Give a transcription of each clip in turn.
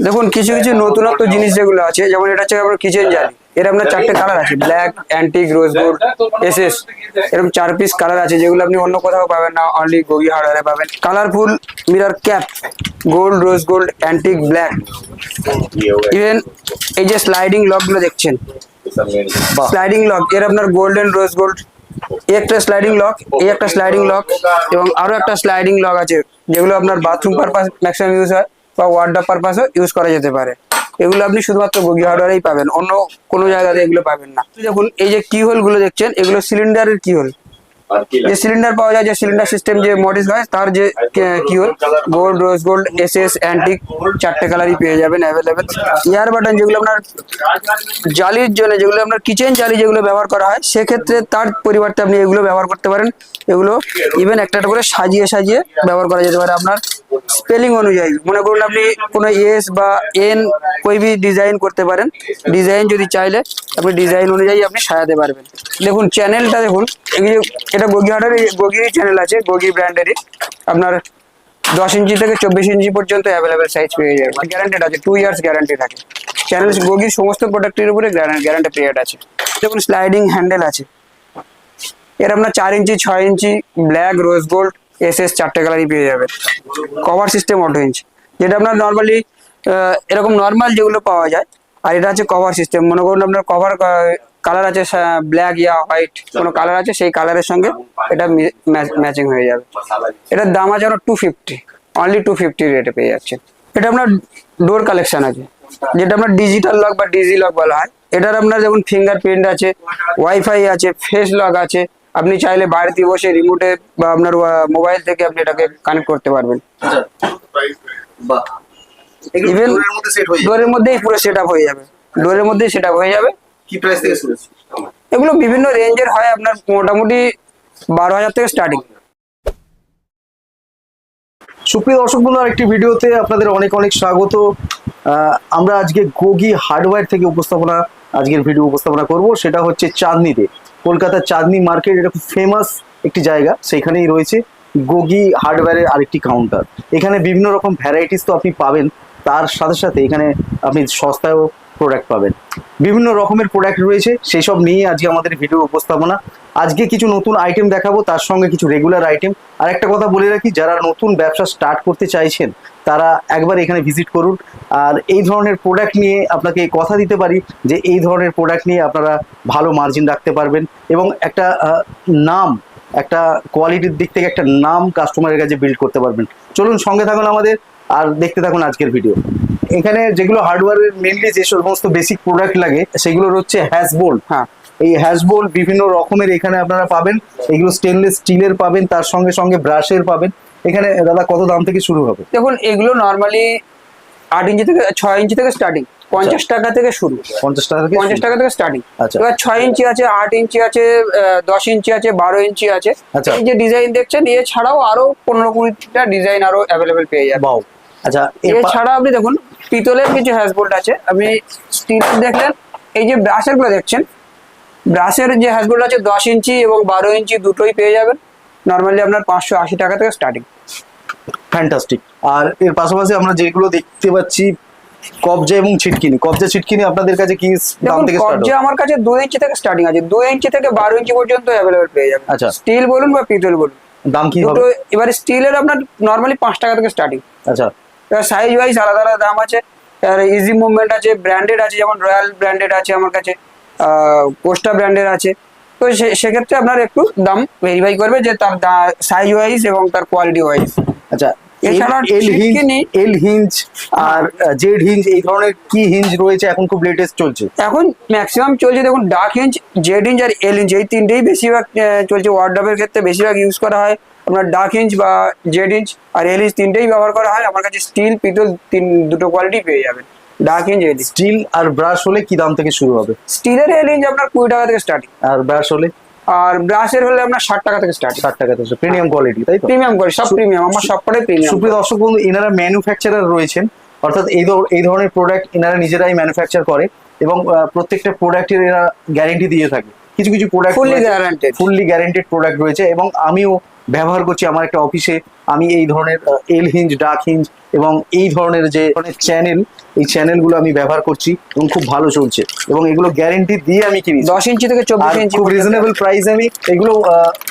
দেখুন কিছু কিছু নতুনত্ব জিনিস যেগুলো আছে যেমন এটা হচ্ছে আপনার কিচেন জালি। এর আপনার চারটে কালার আছে black antique rose gold S S এরকম চার পিস কালার আছে যেগুলো আপনি অন্য কোথাও পাবেন না অনলি গগি হার্ডওয়ারে পাবেন। Colourful mirror cap gold rose gold antique black even এই যে স্লাইডিং লকগুলো দেখছেন স্লাইডিং লক এর আপনার গোল্ডেন রোজ গোল্ড এই একটা স্লাইডিং লক এই একটা স্লাইডিং লক এবং আরও একটা স্লাইডিং লক আছে যেগুলো আপনার বাথরুম পারপাস ম্যাক্সিমাম ইউজ হয়। বা ওয়ার্ডার পারপাসও ইউজ করা যেতে পারে। এগুলো আপনি শুধুমাত্র বগি হার্ডওয়ারেই পাবেন অন্য কোনো জায়গাতে এগুলো পাবেন না। দেখুন এই যে কি হোলগুলো দেখছেন এগুলো সিলিন্ডারের কি হোল যে সিলিন্ডার পাওয়া যায় যে সিলিন্ডার সিস্টেম যে মডিস হয় তার যে কি hole gold rose gold S S antique চারটে কালারই পেয়ে যাবেন অ্যাভেলেবেল ইয়ার বাটন যেগুলো আপনার জালির জন্য যেগুলো আপনার কিচেন জালি যেগুলো ব্যবহার করা হয় সেক্ষেত্রে তার পরিবর্তে আপনি এগুলো ব্যবহার করতে পারেন। এগুলো ইভেন একটা একটা করে সাজিয়ে সাজিয়ে ব্যবহার করা যেতে পারে আপনার। স্পেলিং অনুযায়ী, মনে করুন আপনি কোনো এস বা এন কই বি ডিজাইন করতে পারেন, ডিজাইন যদি চাইলে আপনি ডিজাইন অনুযায়ী আপনি সাজাতে পারবেন। দেখুন, চ্যানেলটা দেখুন এটা গগিহাটের গগির চ্যানেল আছে গগি ব্র্যান্ডেরই। আপনার দশ ইঞ্চি থেকে চব্বিশ ইঞ্চি পর্যন্ত অ্যাভেলেবেল সাইজ পেয়ে যাবে গ্যারান্টেড আছে টু ইয়ার্স গ্যারান্টি থাকে। চ্যানেল গগির সমস্ত প্রোডাক্টের উপরে গ্যারান্টি পিরিয়ড আছে। দেখুন স্লাইডিং হ্যান্ডেল আছে। এর আপনার চার ইঞ্চি, ছয় ইঞ্চি black rose gold S S চারটে কালারই পেয়ে যাবে কভার সিস্টেম অটো ইঞ্চি যেটা আপনার নর্মালি এরকম নর্মাল যেগুলো পাওয়া যায়, আর এটা আছে কভার সিস্টেম মনে করুন আপনার কভার কালার আছে ব্ল্যাক ইয়া হোয়াইট কোনো কালার আছে, সেই কালারের সঙ্গে এটা ম্যাচিং হয়ে যাবে। এটার দাম আছে আপনার two fifty only two fifty রেটে পেয়ে যাচ্ছে এটা আপনার ডোর কালেকশন আছে। যেটা আপনার ডিজিটাল লক বা ডিজি লক বলা হয়। এটার আপনার যেমন ফিঙ্গারপ্রিন্ট আছে ওয়াইফাই আছে ফেস লক আছে আপনি চাইলে বাড়িতে বসে রিমোটে বা আপনার মোবাইল থেকে আপনি এটাকে কানেক্ট করতে পারবেন। বাহ Even- এর মধ্যে সেট হয়ে যাবে। ডোরের মধ্যেই পুরো সেট হয়ে যাবে। ডোরের মধ্যেই সেট হয়ে যাবে। কি প্রাইস থেকে শুরু এগুলো বিভিন্ন রেঞ্জের হয় আপনার মোটামুটি বারো হাজার থেকে স্টার্টিং সুপ্রিয় দর্শক বন্ধু একটি ভিডিওতে আপনাদের অনেক অনেক স্বাগত। আমরা আজকে গোগি হার্ডওয়্যার থেকে উপস্থাপনা আজকের ভিডিও উপস্থাপনা করব। সেটা হচ্ছে চাঁদনিতে কলকাতার চাঁদনি মার্কেট, এটা খুব ফেমাস একটি জায়গা। সেখানেই রয়েছে গোগি হার্ডওয়্যারের আরেকটি কাউন্টার এখানে বিভিন্ন রকম ভ্যারাইটিস তো আপনি পাবেন। তার সাথে সাথে এখানে আপনি সস্তায়ও প্রোডাক্ট পাবেন। বিভিন্ন রকমের প্রোডাক্ট রয়েছে সেই সব নিয়ে আজকে আমাদের ভিডিও উপস্থাপনা। আজকে কিছু নতুন আইটেম দেখাবো, তার সঙ্গে কিছু রেগুলার আইটেম আর একটা কথা বলে রাখি, যারা নতুন ব্যবসা স্টার্ট করতে চাইছেন তারা একবার এখানে ভিজিট করুন। আর এই ধরনের প্রোডাক্ট নিয়ে আপনাকে কথা দিতে পারি যে এই ধরনের প্রোডাক্ট নিয়ে আপনারা ভালো মার্জিন রাখতে পারবেন এবং একটা নাম একটা কোয়ালিটির দিক থেকে একটা নাম কাস্টমারের কাছে বিল্ড করতে পারবেন। চলুন সঙ্গে থাকুন আমাদের আর দেখতে থাকুন আজকের ভিডিও এখানে যেগুলো হার্ডওয়্যারের মেনলি যে সমস্ত বেসিক প্রোডাক্ট লাগে সেগুলোর হচ্ছে হ্যাশবোল্ড হ্যাঁ। এই হ্যাশবোল্ড বিভিন্ন রকমের এখানে আপনারা পাবেন। এগুলো স্টেনলেস স্টিলের পাবেন তার সঙ্গে সঙ্গে ব্রাশের পাবেন। এখানে দাদা কত দাম থেকে শুরু হবে? দেখুন এগুলো নর্মালি আট ইঞ্চি থেকে ছয় ইঞ্চি থেকে স্টার্টিং পঞ্চাশ টাকা থেকে শুরু। পঞ্চাশ টাকা থেকে পঞ্চাশ টাকা থেকে স্টার্টিং আচ্ছা। এবার ছয় ইঞ্চি আছে আট ইঞ্চি আছে দশ ইঞ্চি আছে বারো ইঞ্চি আছে। আচ্ছা। এই যে ডিজাইন দেখছেন এছাড়াও আরও পনেরো কুড়িটা ডিজাইন আরও অ্যাভেলেবেল পেয়ে যাবেন। আচ্ছা এছাড়া আপনি দেখুন পিতলের কিছু হ্যাশবোল্ট আছে। আপনি স্টিল দেখলেন এই যে ব্রাশেরগুলো দেখছেন ব্রাশের যে হ্যাশবোল্ট আছে দশ ইঞ্চি এবং বারো ইঞ্চি দুটোই পেয়ে যাবেন। নর্মালি আপনার পাঁচশো আশি টাকা থেকে স্টার্টিং ফ্যান্টাস্টিক আর এর পাশাপাশি আমরা যেগুলো দেখতে পাচ্ছি কবজা এবং ছিটকিনি। কবজা ছিটকিনি আপনাদের কাছে কি দাম থেকে স্টার্ট কবজা আমার কাছে দুই ইঞ্চি থেকে স্টার্টিং আছে। দুই ইঞ্চি থেকে বারো ইঞ্চি পর্যন্ত অ্যাভেলেবেল পেয়ে যাবেন। আচ্ছা। স্টিল বলুন বা পিতল বলুন। দাম কি হবে? এবার স্টিলের আপনার নর্মালি পাঁচ টাকা থেকে স্টার্টিং আচ্ছা। এবার সাইজ ওয়াইজ আলাদা আলাদা দাম আছে। আর ইজি মুভমেন্ট আছে ব্র্যান্ডেড আছে যেমন রয়্যাল ব্র্যান্ডেড আছে আমার কাছে। কোস্টা ব্র্যান্ডের আছে। তো সেক্ষেত্রে আপনার একটু দাম ভেরিফাই করবে যে তার সাইজ ওয়াইজ এবং তার কোয়ালিটি ওয়াইজ আচ্ছা এছাড়া এল হিঞ্জ। এল হিঞ্জ আর জেড হিঞ্জ এই ধরনের কি হিঞ্জ রয়েছে এখন খুব লেটেস্ট চলছে? এখন ম্যাক্সিমাম চলছে দেখুন ডার্ক ইঞ্চ জেড ইঞ্চ আর এল ইঞ্চ এই তিনটেই বেশিরভাগ চলছে ওয়ার্ডাবের ক্ষেত্রে বেশিরভাগ ইউজ করা হয়। আপনার ডার্ক ইঞ্চ বা জেড ইঞ্চ আর এল ইঞ্চ তিনটেই ব্যবহার করা হয়। আমার কাছে স্টিল পিতল তিন দুটো কোয়ালিটি পেয়ে যাবেন। ডার্ক এল স্টিল আর ব্রাশ হলে কি দাম থেকে শুরু হবে? স্টিলের এল ইঞ্চ আপনার কুড়ি টাকা থেকে স্টার্টিং আর ব্রাশ হলে? আর ব্রাশের হলে আপনার ষাট টাকা থেকে স্টার্টিং ষাট টাকা থেকে প্রিমিয়াম কোয়ালিটি তাই তো? প্রিমিয়াম করে সব প্রিমিয়াম আমার সবকটাই প্রিমিয়াম সুপ্রিয় দর্শক বন্ধু এনারা ম্যানুফ্যাকচারার রয়েছেন। অর্থাৎ এই এই ধরনের প্রোডাক্ট এনারা নিজেরাই ম্যানুফ্যাকচার করে এবং প্রত্যেকটা প্রোডাক্টের এরা গ্যারেন্টি দিয়ে থাকে। কিছু কিছু product fully guaranteed fully guaranteed product রয়েছে এবং আমিও ব্যবহার করছি আমার একটা অফিসে আমি এই ধরনের এল হিঞ্জ ডাক হিঞ্জ এবং এই ধরনের যে চ্যানেল এই চ্যানেলগুলো আমি ব্যবহার করছি এবং খুব ভালো চলছে এবং এগুলো গ্যারেন্টি দিয়ে আমি কিনি দশ ইঞ্চি থেকে চব্বিশ ইঞ্চি খুব রিজনেবল প্রাইস আমি এগুলো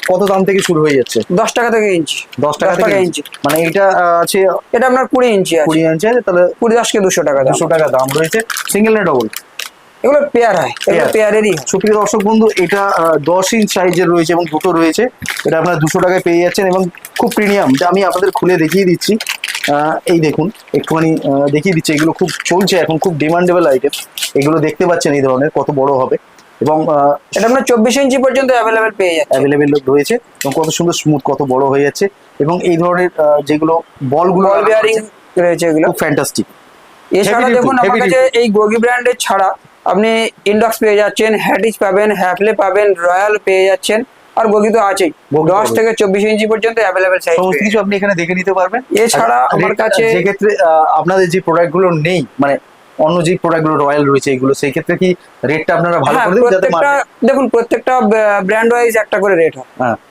কত দাম থেকে শুরু হয়ে যাচ্ছে? দশ টাকা থেকে ইঞ্চি। দশ টাকা থেকে ইঞ্চি। মানে এটা আছে এটা আপনার কুড়ি ইঞ্চি আছে। কুড়ি ইঞ্চি আছে তাহলে কুড়ি দশকে দুশো টাকা দুশো টাকা দাম রয়েছে। সিঙ্গেল না ডবল এগুলো পেয়ার হয়। এগুলো পেয়ারেরই সুপ্রিয় দর্শক বন্ধু এটা দশ ইঞ্চ সাইজের রয়েছে এবং দুটো রয়েছে। এটা আপনারা দুশো টাকায় পেয়ে যাচ্ছেন এবং খুব প্রিমিয়াম যা আমি আপনাদের খুলে দেখিয়ে দিচ্ছি। এই দেখুন একটুখানি দেখিয়ে দিচ্ছে এগুলো খুব চলছে এখন খুব ডিমান্ডেবল আইটেম এগুলো দেখতে পাচ্ছেন এই ধরনের কত বড় হবে। এবং এটা আপনার চব্বিশ ইঞ্চি পর্যন্ত অ্যাভেলেবেল পেয়ে যাচ্ছে। অ্যাভেলেবেল রয়েছে এবং কত সুন্দর স্মুথ কত বড় হয়ে যাচ্ছে। এবং এই ধরনের যেগুলো বলগুলো বল বেয়ারিং রয়েছে এগুলো। খুব ফ্যান্টাস্টিক এছাড়া দেখুন আমার কাছে এই গোগি ব্র্যান্ডের ছাড়া আপনি ইন্ডক্স পেয়ে যাচ্ছেন হ্যাটিস পাবেন হ্যাফলে পাবেন রয়্যাল পেয়ে যাচ্ছেন। আর গোগি তো আছেই দশ থেকে চব্বিশ ইঞ্চি পর্যন্ত অ্যাভেলেবেল সাইজ সমস্ত কিছু আপনি এখানে দেখে নিতে পারবেন। এছাড়া আমার কাছে- যে ক্ষেত্রে আহ, আপনাদের যে প্রোডাক্টগুলো নেই মানে অন্য যে প্রোডাক্টগুলো রয়্যাল রয়েছে এগুলো সেই ক্ষেত্রে কি রেটটা আপনারা ভালো হ্যাঁ করে যাতে দেখুন প্রত্যেকটা ব্র্যান্ড ওয়াইজ একটা করে রেট হয়।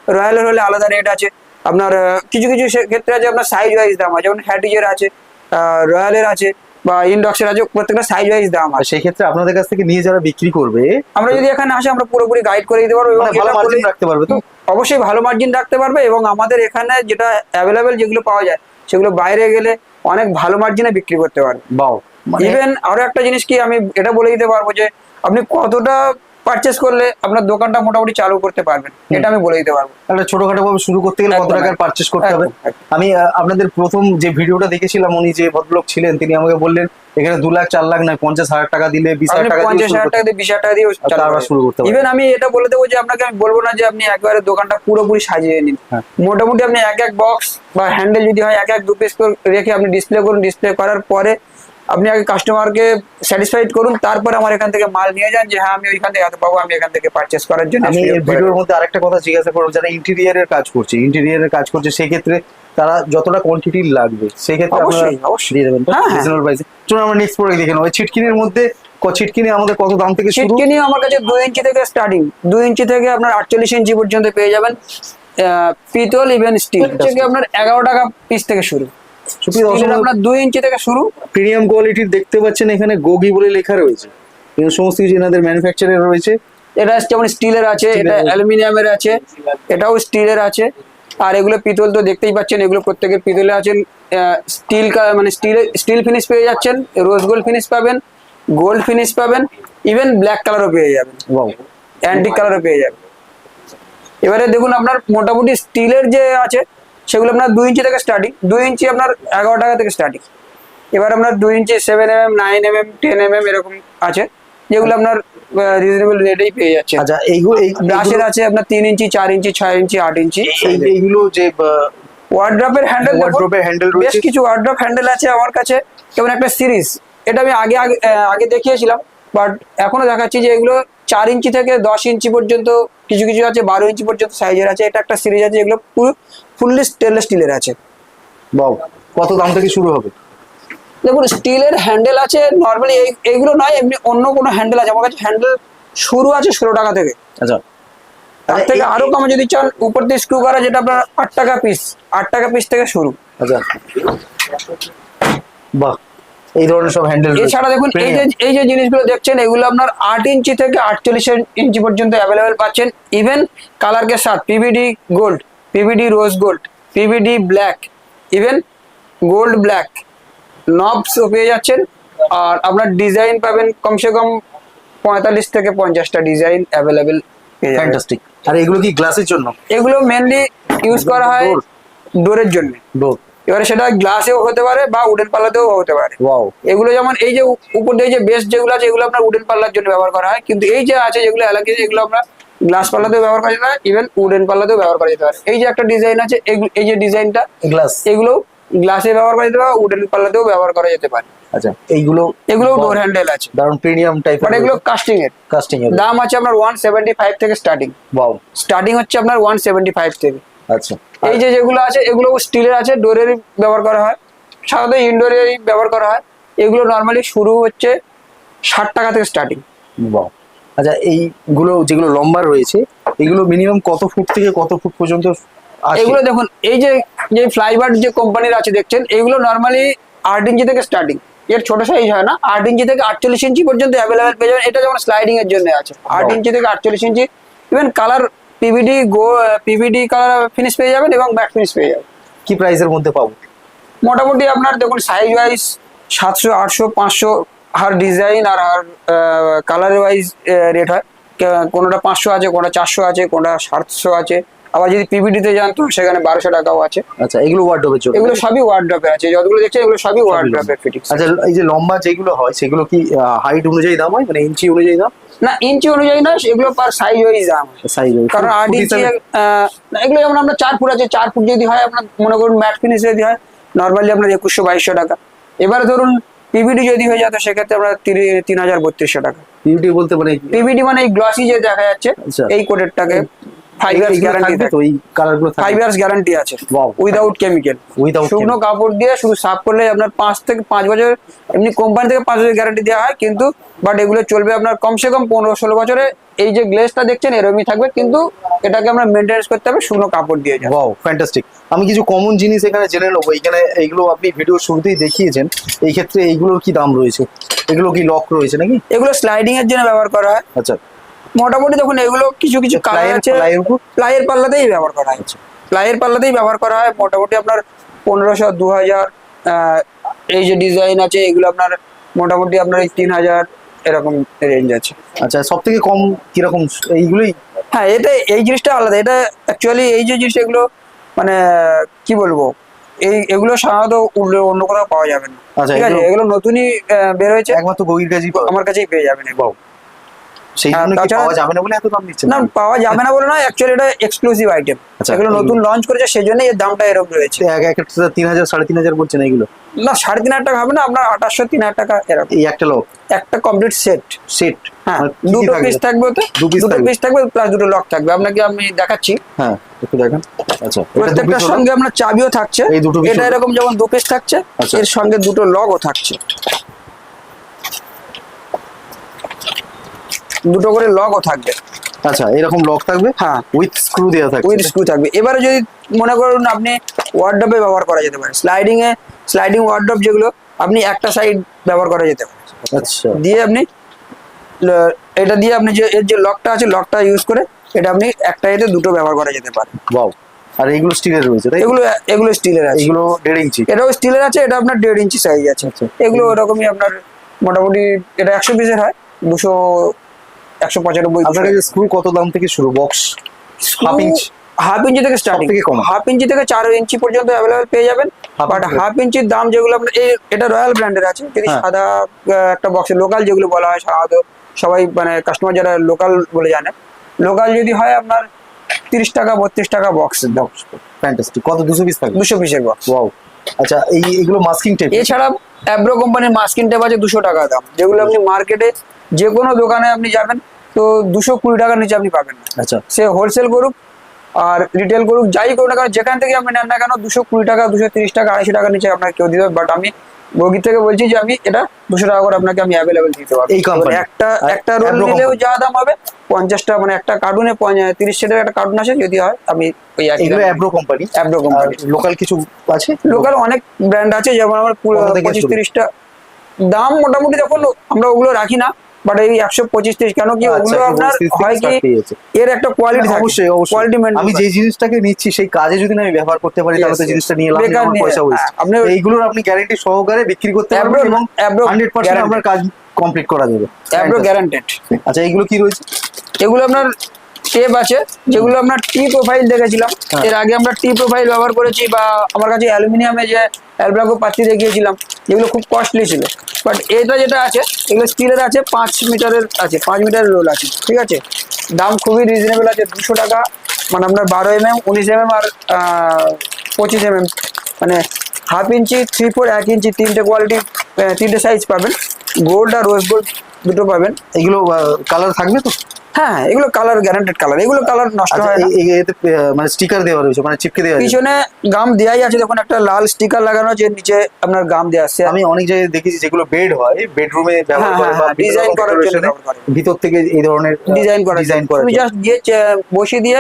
রয়্যালের হলে আলাদা রেট আছে। আপনার কিছু কিছু ক্ষেত্রে আছে আপনার সাইজ ওয়াইজ দাম আছে। যেমন হ্যাটিজের আছে রয়্যালের আছে। বা ইন্ডক্সের আছে প্রত্যেকটা সাইজ ওয়াইজ দাম আর আছে। সেই ক্ষেত্রে আপনাদের কাছ থেকে নিয়ে যারা বিক্রি করবে আমরা যদি এখানে আসে আমরা পুরোপুরি গাইড করে দিতে পারব এবং মানে ভালো মার্জিন রাখতে পারবে তো? অবশ্যই ভালো মার্জিন রাখতে পারবে এবং আমাদের এখানে যেটা অ্যাভেলেবেল যেগুলো পাওয়া যায় সেগুলো বাইরে গেলে অনেক ভালো মার্জিনে বিক্রি করতে পারবে। বাও মানে ইভেন আরও একটা জিনিস কি আমি এটা বলে দিতে পারব যে আপনি কতটা পারচেস করলে আপনার দোকানটা মোটামুটি চালু করতে পারবেন। এটা আমি বলে দিতে পারব। একটা ছোটখাটো ভাবে শুরু করতে গেলে কত টাকার পারচেস করতে হবে। আমি আপনাদের প্রথম যে ভিডিওটা দেখেছিলাম উনি যে ভদ্রলোক ছিলেন তিনি আমাকে বললেন এখানে দু লাখ চার লাখ নয় পঞ্চাশ হাজার টাকা দিলে বিশ হাজার টাকা দিয়ে পঞ্চাশ হাজার টাকা দিয়ে বিশ হাজার টাকা দিয়ে শুরু করতে ইভেন আমি এটা বলে দেবো যে আপনাকে আমি বলব না যে আপনি একবারে দোকানটা পুরোপুরি সাজিয়ে নিন। হ্যাঁ। মোটামুটি আপনি এক এক বক্স বা হ্যান্ডেল যদি হয় এক এক দু পিস করে রেখে আপনি ডিসপ্লে করুন। ডিসপ্লে করার পরে আপনি আগে কাস্টমারকে স্যাটিসফাইড করুন তারপরে আমার এখান থেকে মাল নিয়ে যান যে হ্যাঁ আমি ওইখান থেকে এত পাবো আমি এখান থেকে পারচেস করার জন্য আমি ভিডিওর মধ্যে আরেকটা কথা জিজ্ঞাসা করব যারা ইন্টেরিয়ারের কাজ করছে ইন্টেরিয়ারের কাজ করছে সেই ক্ষেত্রে তারা যতটা কোয়ান্টিটি লাগবে সেই ক্ষেত্রে অবশ্যই, অবশ্যই। দিয়ে দেবেন হ্যাঁ, হ্যাঁ। রিজনেবল প্রাইসে চলুন আমরা নেক্সট প্রোডাক্ট দেখে নেব ওই ছিটকিনির মধ্যে ছিটকিনি আমাদের কত দাম থেকে শুরু ছিটকিনি আমার কাছে দুই ইঞ্চি থেকে স্টার্টিং দুই ইঞ্চি থেকে আপনার আটচল্লিশ ইঞ্চি পর্যন্ত পেয়ে যাবেন আহ, পিতল ইভেন স্টিল থেকে আপনার এগারো টাকা পিস থেকে শুরু আপনার দুই ইঞ্চি থেকে শুরু। প্রিমিয়াম কোয়ালিটির দেখতে পাচ্ছেন এখানে গোগি বলে লেখা রয়েছে। সমস্ত কিছু এনাদের ম্যানুফ্যাকচারের রয়েছে। এটা যেমন স্টিলের আছে এটা অ্যালুমিনিয়ামের আছে এটাও স্টিলের আছে। আর এগুলো পিতল তো দেখতেই পাচ্ছেন এগুলো প্রত্যেকের পিতলে আছেন। স্টিল মানে স্টিল স্টিল ফিনিশ পেয়ে যাচ্ছেন রোজ গোল্ড ফিনিশ পাবেন গোল্ড ফিনিশ পাবেন ইভেন ব্ল্যাক কালারও পেয়ে যাবেন। অ্যান্টিক কালারও পেয়ে যাবেন। এবারে দেখুন আপনার মোটামুটি স্টিলের যে আছে সেগুলো আপনার দুই ইঞ্চি থেকে স্টার্টিং দুই ইঞ্চি আপনার এগারো টাকা থেকে স্টার্টিং এবার আপনার দুই ইঞ্চি seven M M nine M M ten M M এরকম আছে যেগুলো আপনার রিজনেবল রেটেই পেয়ে যাচ্ছে আচ্ছা এইগুলো এই ব্রাশের আছে আপনার তিন ইঞ্চি চার ইঞ্চি ছয় ইঞ্চি আট ইঞ্চি। এইগুলো যে ওয়ার্ড্রপের হ্যান্ডেল ওয়ার্ড্রোপের হ্যান্ডেল বেশ কিছু ওয়ার্ড্রপ হ্যান্ডেল আছে আমার কাছে যেমন একটা সিরিজ এটা আমি আগে আগে আগে দেখিয়েছিলাম বাট এখনও দেখাচ্ছি যে এগুলো চার ইঞ্চি থেকে দশ ইঞ্চি পর্যন্ত কিছু কিছু আছে বারো ইঞ্চি পর্যন্ত সাইজের আছে। এটা একটা সিরিজ আছে এগুলো পুরো ফুললি স্টেনলেস স্টিলের আছে। বাও কত দাম থেকে শুরু হবে? দেখুন স্টিলের হ্যান্ডেল আছে নর্মালি এইগুলো নয় এমনি অন্য কোনো হ্যান্ডেল আছে। আমার কাছে হ্যান্ডেল শুরু আছে ষোলো টাকা থেকে। আচ্ছা। তার আচ্ছা, থেকে আরও কমে যদি চান উপর দিয়ে স্ক্রু করা যেটা আপনার আট টাকা পিস আট টাকা পিস থেকে শুরু। আচ্ছা। বাহ এই ধরনের সব হ্যান্ডেল এছাড়া দেখুন এই যে এই যে জিনিসগুলো দেখছেন এগুলো আপনার আট ইঞ্চি থেকে আটচল্লিশ ইঞ্চি পর্যন্ত অ্যাভেলেবেল পাচ্ছেন। ইভেন কালারকে সাথ PVD gold PVD rose gold PVD black even gold black নবসও পেয়ে যাচ্ছেন আর আপনার ডিজাইন পাবেন কমসে কম পঁয়তাল্লিশ থেকে পঞ্চাশটা ডিজাইন অ্যাভেলেবেল ফ্যান্টাস্টিক আর এগুলো কি গ্লাসের জন্য? এগুলো মেনলি ইউজ করা হয়. ডোরের জন্য। ডোর এবারে সেটা গ্লাসেও হতে পারে বা উডেন পাল্লাতেও হতে পারে। ওয়াও এগুলো যেমন এই যে উপর দিয়ে যে বেস্ট যেগুলো আছে এগুলো আপনার উডেন পাল্লার জন্য ব্যবহার করা হয় কিন্তু এই যে আছে যেগুলো অ্যালাকি এগুলো আমরা গ্লাস পাল্লাতেও ব্যবহার করা যেতে পারে ইভেন উডেন পাল্লাতেও ব্যবহার করা যেতে পারে। এই যে একটা ডিজাইন আছে এই যে ডিজাইনটা গ্লাস এগুলো গ্লাসে ব্যবহার করা যেতে পারে উডেন পাল্লাতেও ব্যবহার করা যেতে পারে। আচ্ছা এইগুলো এগুলো ডোর হ্যান্ডেল আছে। দারুণ প্রিমিয়াম টাইপের বাট এগুলো কাস্টিং এর। কাস্টিং এর। দাম আছে আপনার ওয়ান সেভেন্টি ফাইভ থেকে স্টার্টিং ওয়াও স্টার্টিং হচ্ছে আপনার ওয়ান সেভেন্টি ফাইভ থেকে। আচ্ছা। এই যে যেগুলো আছে এগুলো স্টিলের আছে ডোরেরই ব্যবহার করা হয়। সাধারণত ইনডোরেরই ব্যবহার করা হয়। এগুলো নর্মালি শুরু হচ্ছে ষাট টাকা থেকে স্টার্টিং বাহ আচ্ছা এইগুলো যেগুলো লম্বা রয়েছে এগুলো মিনিমাম কত ফুট থেকে কত ফুট পর্যন্ত এগুলো দেখুন এই যে যে ফ্লাইবার যে কোম্পানির আছে দেখছেন এগুলো নর্মালি আট ইঞ্চি থেকে স্টার্টিং এর ছোট সাইজ হয় না আট ইঞ্চি থেকে আটচল্লিশ ইঞ্চি পর্যন্ত অ্যাভেলেবেল পেয়ে যাবেন। এটা যেমন স্লাইডিং এর জন্য আছে। আট ইঞ্চি থেকে আটচল্লিশ ইঞ্চি। ইভেন কালার পিভিডি গো পিভিডি কালার ফিনিশ পেয়ে যাবেন এবং ব্যাক ফিনিশ পেয়ে যাবেন। কি প্রাইসের মধ্যে পাবো? মোটামুটি আপনার দেখুন সাইজ ওয়াইজ সাতশো আটশো পাঁচশো হার ডিজাইন আর হার কালার ওয়াইজ রেট হয়। কোনোটা পাঁচশো আছে কোনোটা চারশো আছে কোনোটা সাতশো আছে। আবার যদি পিভিডিতে যান তো সেখানে বারোশো টাকাও আছে। আচ্ছা এগুলো ওয়ার্ডরোবে চলবে এগুলো সবই ওয়ার্ড্রপে আছে। যতগুলো দেখছেন এগুলো সবই ওয়ার্ড্রপের ফিটিংস আচ্ছা এই যে লম্বা যেগুলো হয় সেগুলো কি হাইট অনুযায়ী দাম হয়? মানে ইঞ্চি অনুযায়ী দাম? না ইঞ্চি অনুযায়ী না এগুলো পার সাইজ ওয়াইজ দাম সাইজ কারণ আট ইঞ্চি এগুলো যেমন আপনার চার ফুট আছে চার ফুট যদি হয় আপনার মনে করুন ম্যাট ফিনিশ যদি হয় নর্মালি আপনার একুশশো বাইশশো টাকা। এবার ধরুন পিভিডি যদি হয়ে যায় তো সেক্ষেত্রে আমরা তিন হাজার বত্রিশশো টাকা। পিভিডি বলতে পারি পিভিডি মানে এই গ্লাসি যে দেখা যাচ্ছে এই এই কোটেরটাকে ইয়ার্স গ্যারান্টি ইয়ার্স আছে. উইদাউট কেমিক্যাল শুকনো কাপড় দিয়ে শুধু সাফ করলে আপনার পাঁচ থেকে বছর এমনি কোম্পানি থেকে বছর গ্যারান্টি দেওয়া হয় কিন্তু বাট এগুলো চলবে আপনার কমসে কম পনেরো ষোলো বছরে। এই যে গ্লেসটা দেখছেন এরকমই থাকবে কিন্তু এটাকে আমরা মেনটেন্স করতে হবে শুকনো কাপড় দিয়ে যাব ওয়াও ফ্যান্টাস্টিক আমি কিছু কমন জিনিস এখানে জেনে নেব। এখানে এইগুলো আপনি ভিডিও শুরুতেই দেখিয়েছেন। এই ক্ষেত্রে এইগুলোর কি দাম রয়েছে? এগুলো কি লক রয়েছে নাকি? এগুলো স্লাইডিং এর জন্য ব্যবহার করা হয়। আচ্ছা। মোটামুটি দেখুন এগুলো কিছু কিছু কালার প্লাইয়ের আছে। প্লাইয়ের পাল্লাতেই ব্যবহার করা হয়। প্লাইয়ের পাল্লাতেই ব্যবহার করা হয়। মোটামুটি আপনার পনেরোশো দু হাজার এই যে ডিজাইন আছে এগুলো আপনার মোটামুটি আপনার এই তিন হাজার এরকম রেঞ্জ আছে। আচ্ছা সব থেকে কম কীরকম এইগুলোই? হ্যাঁ এটা এই জিনিসটা আলাদা। এটা অ্যাকচুয়ালি এই যে জিনিস এগুলো মানে কি বলব? এই এগুলো সাধারণত অন্য- অন্য কোথাও পাওয়া যাবে না। আচ্ছা, ঠিক আছে? এগুলো- নতুনই বের হয়েছে। একমাত্র গভীর কাজই আমার কাছেই পেয়ে যাবেন এগুলো। সেই জন্য কি তাছাড়া- পাওয়া যাবে না বলে এত দাম নিচ্ছে না পাওয়া যাবে না বলে না অ্যাকচুয়ালি এটা এক্সক্লুসিভ আইটেম আচ্ছা, এগুলো নতুন লঞ্চ করেছে সেই জন্য এর দামটা এরকম রয়েছে। এক এক একটা তিন হাজার সাড়ে তিন হাজার বলছেন না সাড়ে তিন হাজার টাকা হবে না আপনার আঠাশশো তিন হাজার টাকা এরকম। এই একটা লোক একটা কমপ্লিট সেট সেট হ্যাঁ দুটো পিস থাকবে ওতে দুটো পিস থাকবে প্লাস দুটো লক থাকবে। আপনাকে আমি দেখাচ্ছি। হ্যাঁ একটু দেখেন। আচ্ছা প্রত্যেকটার সঙ্গে আপনার চাবিও থাকছে। এই দুটো এটা এরকম যেমন দু পিস থাকছে আচ্ছা। এর সঙ্গে দুটো লগও থাকছে। দুটো করে লগও থাকবে। আচ্ছা এরকম লক থাকবে? হ্যাঁ। উইথ স্ক্রু দেওয়া থাকবে উইথ স্ক্রু থাকবে। এবারে যদি মনে করুন আপনি ওয়ার্ডরোবে ব্যবহার করা যেতে পারে। স্লাইডিং এ স্লাইডিং ওয়ার্ডরোব যেগুলো আপনি একটা সাইড ব্যবহার করা যেতে পারে। আচ্ছা। দিয়ে আপনি এটা দিয়ে আপনি যে এর যে লকটা আছে লকটা ইউজ করে এটা আপনি একটা এতে দুটো ব্যবহার করা যেতে পারে। ওয়াও আর এগুলো স্টিলের রয়েছে তাই এগুলো এগুলো স্টিলের আছে। এগুলো দেড় ইঞ্চি এটাও স্টিলের আছে এটা আপনার দেড় ইঞ্চি সাইজ আছে। আচ্ছা। এগুলো ওরকমই আপনার মোটামুটি এটা একশো পিসের হয় দুশো একশো পঁচানব্বই আপনার কাছে স্ক্রু কত দাম থেকে শুরু? Box? Half inch? Half inch থেকে স্টার্টিং থেকে কম। হাফ ইঞ্চি থেকে চার ইঞ্চি পর্যন্ত অ্যাভেলেবেল পেয়ে যাবেন। বাট হাফ ইঞ্চির দাম যেগুলো আপনার এটা রয়্যাল ব্র্যান্ডের আছে। যদি হ্যাঁ। সাদা একটা বক্সে লোকাল যেগুলো বলা হয় সাধারণত সবাই মানে কাস্টমার যারা লোকাল বলে জানে। লোকাল যদি হয় আপনার তিরিশ টাকা বত্রিশ টাকা বক্স বক্স ফ্যান্টাস্টিক কত? দুশো পিস থাকবে? দুশো পিসের বক্স ওয়াও আচ্ছা এই এগুলো মাস্কিং টেপ এছাড়া অ্যাব্রো কোম্পানির মাস্কিন টেপ আছে দুশো টাকা দাম। যেগুলো আপনি মার্কেটে যে কোনো দোকানে আপনি যাবেন তো দুশো কুড়ি টাকার নিচে আপনি পাবেন না। আচ্ছা। সে হোলসেল করুক আর রিটেল করুক যাই করুক না কেন যেখান থেকে আপনি নেন না কেন দুশো কুড়ি টাকা দুশো তিরিশ টাকা আড়াইশো টাকার নিচে আপনাকে কেউ দিতে বাট আমি বগি থেকে বলছি যে আমি এটা দুশো টাকা করে আপনাকে আমি অ্যাভেলেবেল দিতে পারব। এই? একটা একটা রোল নিলেও যা দাম হবে পঞ্চাশটা মানে একটা কার্টুনে তিরিশ সেটের একটা কার্টুন আছে যদি হয় আমি ওই এগুলো Abro company Abro company local কিছু আছে? লোকাল অনেক ব্র্যান্ড আছে যেমন আমার পঁচিশ তিরিশটা। দাম মোটামুটি দেখুন আমরা ওগুলো রাখি না বাট এই একশো পঁচিশ তিরিশ কেন কি আচ্ছা, ওগুলো আপনার হয় কি। এর একটা কোয়ালিটি থাকে অবশ্যই কোয়ালিটি আমি যে জিনিসটাকে নিচ্ছি সেই কাজে যদি আমি ব্যবহার করতে পারি তাহলে তো জিনিসটা নিয়ে লাভ আমার পয়সা ওয়েস্ট হ্যাঁ, আপনি- এইগুলোর আপনি গ্যারান্টি সহকারে বিক্রি করতে পারবেন এবং Abro হান্ড্রেড পার্সেন্ট guarantee। আপনার কাজ কমপ্লিট করা যাবে। অ্যাব্রো গ্যারান্টেড আচ্ছা এইগুলো কি রয়েছে? এগুলো আপনার টেপ আছে যেগুলো আপনার টি প্রোফাইল দেখেছিলাম। হ্যাঁ। এর আগে আমরা টি প্রোফাইল ব্যবহার করেছি বা আমার কাছে অ্যালুমিনিয়ামে যে অ্যালব্রাকো পাত্রি দেখিয়েছিলাম যেগুলো খুব কস্টলি ছিল। বাট এটা যেটা আছে এগুলো স্টিলের আছে পাঁচ মিটারের আছে পাঁচ মিটারের রোল আছে ঠিক আছে? দাম খুবই রিজনেবল আছে দুশো টাকা মানে আপনার বারো এম এম উনিশ এম এম আর পঁচিশ এম এম মানে হাফ ইঞ্চি থ্রি ফোর এক ইঞ্চি তিনটে কোয়ালিটি তিনটে সাইজ পাবেন। গোল্ড আর রোজ গোল্ড দুটো পাবেন। এগুলো কালার থাকবে তো? হ্যাঁ এগুলো কালার গ্যারান্টেড কালার এগুলো কালার নষ্ট আচ্ছা হয় এতে মানে স্টিকার দেওয়া রয়েছে মানে চিপকে দেওয়া পিছনে গাম দেয়াই আছে দেখুন একটা লাল স্টিকার লাগানো আছে নিচে আপনার গাম দেওয়া আছে। আমি অনেক জায়গায় দেখেছি যেগুলো বেড হয় বেডরুমে ব্যবহার হ্যাঁ, করে হ্যাঁ, বা হ্যাঁ, বিভিন্ন design রকম করার জন্য ব্যবহার করে। ভিতর থেকে এই ধরনের ডিজাইন করা ডিজাইন করা তুমি জাস্ট গিয়ে বসিয়ে দিয়ে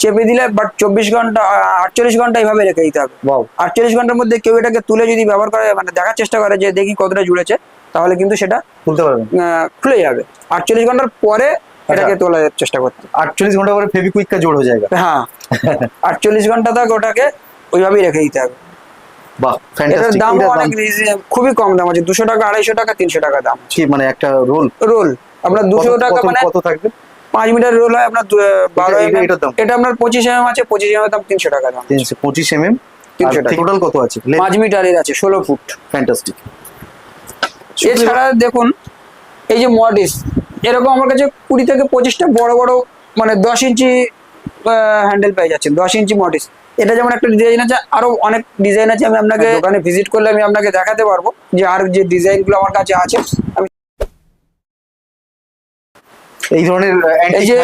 চেপে দিলে বাট চব্বিশ ঘণ্টা আটচল্লিশ ঘণ্টা এইভাবে রেখে দিতে হবে। আটচল্লিশ ঘণ্টার মধ্যে কেউ এটাকে তুলে যদি ব্যবহার করে মানে দেখার চেষ্টা করে যে দেখি কতটা জুড়েছে তাহলে কিন্তু সেটা তুলতে পারবেন আহ, খুলে যাবে। আটচল্লিশ ঘণ্টার পরে এটাকে তোলার চেষ্টা করতে। আটচল্লিশ ঘণ্টা পরে ফেবিকুইকটা জোড় হয়ে যায় হ্যাঁ। আটচল্লিশ ঘণ্টা তক ওটাকে ওইভাবেই রেখে দিতে হবে। বাহ এটার ফ্যান্টাস্টিক দাম অনেক খুবই কম দাম আছে। দুশো টাকা আড়াইশো টাকা তিনশো টাকা দাম কি মানে একটা রোল রোল আপনার দুশো টাকা মানে কত থাকবে? পাঁচ মিটার রোল হয় আপনার বারো mm? এটা আপনার পঁচিশ এম আছে পঁচিশ এম দাম তিনশো টাকা দাম। তিনশো পঁচিশ এম এম 300 টাকা। টোটাল কত আছে? পাঁচ মিটারের আছে ষোলো ফুট। ফ্যান্টাস্টিক এছাড়া দেখুন এই যে মডিস এরকম আমার কাছে কুড়ি থেকে পঁচিশটা বড় বড় মানে দশ ইঞ্চি হ্যান্ডেল পেয়ে যাচ্ছেন দশ ইঞ্চি মডিস। এটা যেমন একটা ডিজাইন আছে আরও অনেক ডিজাইন আছে আমি আপনাকে দোকানে ভিজিট করলে আমি আপনাকে দেখাতে পারব যে আর যে ডিজাইনগুলো আমার কাছে আছে আমি এই ধরনের এই যে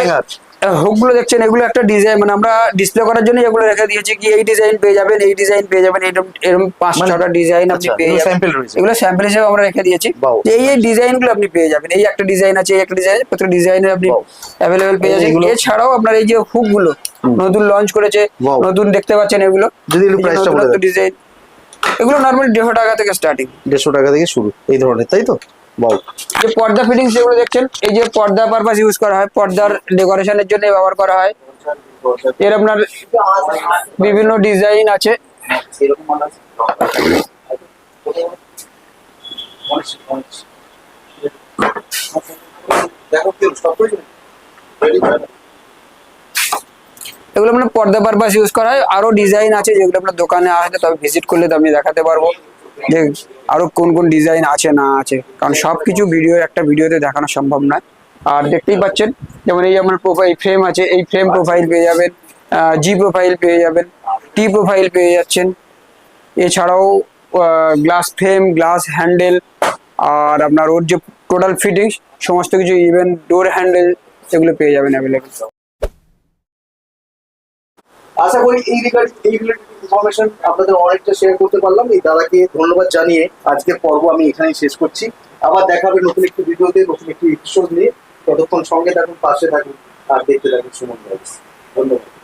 হুকগুলো দেখছেন এগুলো একটা ডিজাইন মানে আমরা ডিসপ্লে করার জন্য এগুলো রেখে দিয়েছি কি এই ডিজাইন পেয়ে যাবেন এই ডিজাইন পেয়ে যাবেন এরকম এরকম পাঁচ মানে- ছটা ডিজাইন আপনি আচ্ছা, পেয়ে যাবেন। এগুলো স্যাম্পল হিসেবে আমরা রেখে দিয়েছি। এই এই ডিজাইনগুলো আপনি পেয়ে যাবেন। এই একটা ডিজাইন আছে এই একটা ডিজাইন প্রত্যেক ডিজাইনের আপনি। অ্যাভেলেবেল পেয়ে যাবেন। এছাড়াও আপনার এই যে হুকগুলো নতুন লঞ্চ করেছে নতুন দেখতে পাচ্ছেন এগুলো। যদি একটু price টা বলে দেন। ডিজাইন এগুলো নর্মালি দেড়শো টাকা থেকে স্টার্টিং দেড়শো টাকা থেকে শুরু এই ধরনের তাই তো? যে পর্দা ফিটিংস যেগুলো দেখছেন, এই যে পর্দা পারপাস ইউজ করা হয়, পর্দার ডেকোরেশনের জন্য ব্যবহার করা হয়। এর আপনার বিভিন্ন ডিজাইন আছে। এগুলো আপনার পর্দা পারপাস ইউজ করা হয়। আরও ডিজাইন আছে যেগুলো আপনার দোকানে আসলে তবে ভিজিট করলে তো আমি দেখাতে পারব। আরও কোন কোন ডিজাইন আছে না আছে? কারণ সবকিছু ভিডিও একটা ভিডিওতে দেখানো সম্ভব নয়। আর দেখতেই পাচ্ছেন, যেমন এই আমার প্রোফাইল ফ্রেম আছে, এই ফ্রেম প্রোফাইল পেয়ে যাবেন জি প্রোফাইল পেয়ে যাবেন টি প্রোফাইল পেয়ে যাচ্ছেন। এছাড়াও গ্লাস ফ্রেম গ্লাস হ্যান্ডেল আর আপনার ওর যে টোটাল ফিটিংস সমস্ত কিছু ইভেন ডোর হ্যান্ডেল এগুলো পেয়ে যাবেন অ্যাভেলেবেল আশা করি এই রিগার্ড এই ইনফরমেশন আপনাদের অনেকটা শেয়ার করতে পারলাম। এই দাদাকে ধন্যবাদ জানিয়ে আজকের পর্ব আমি এখানেই শেষ করছি। আবার দেখা হবে নতুন একটি ভিডিওতে নতুন একটি এপিসোড নিয়ে। ততক্ষণ সঙ্গে থাকুন, পাশে থাকুন, আর দেখতে থাকুন সুমন ধন্যবাদ।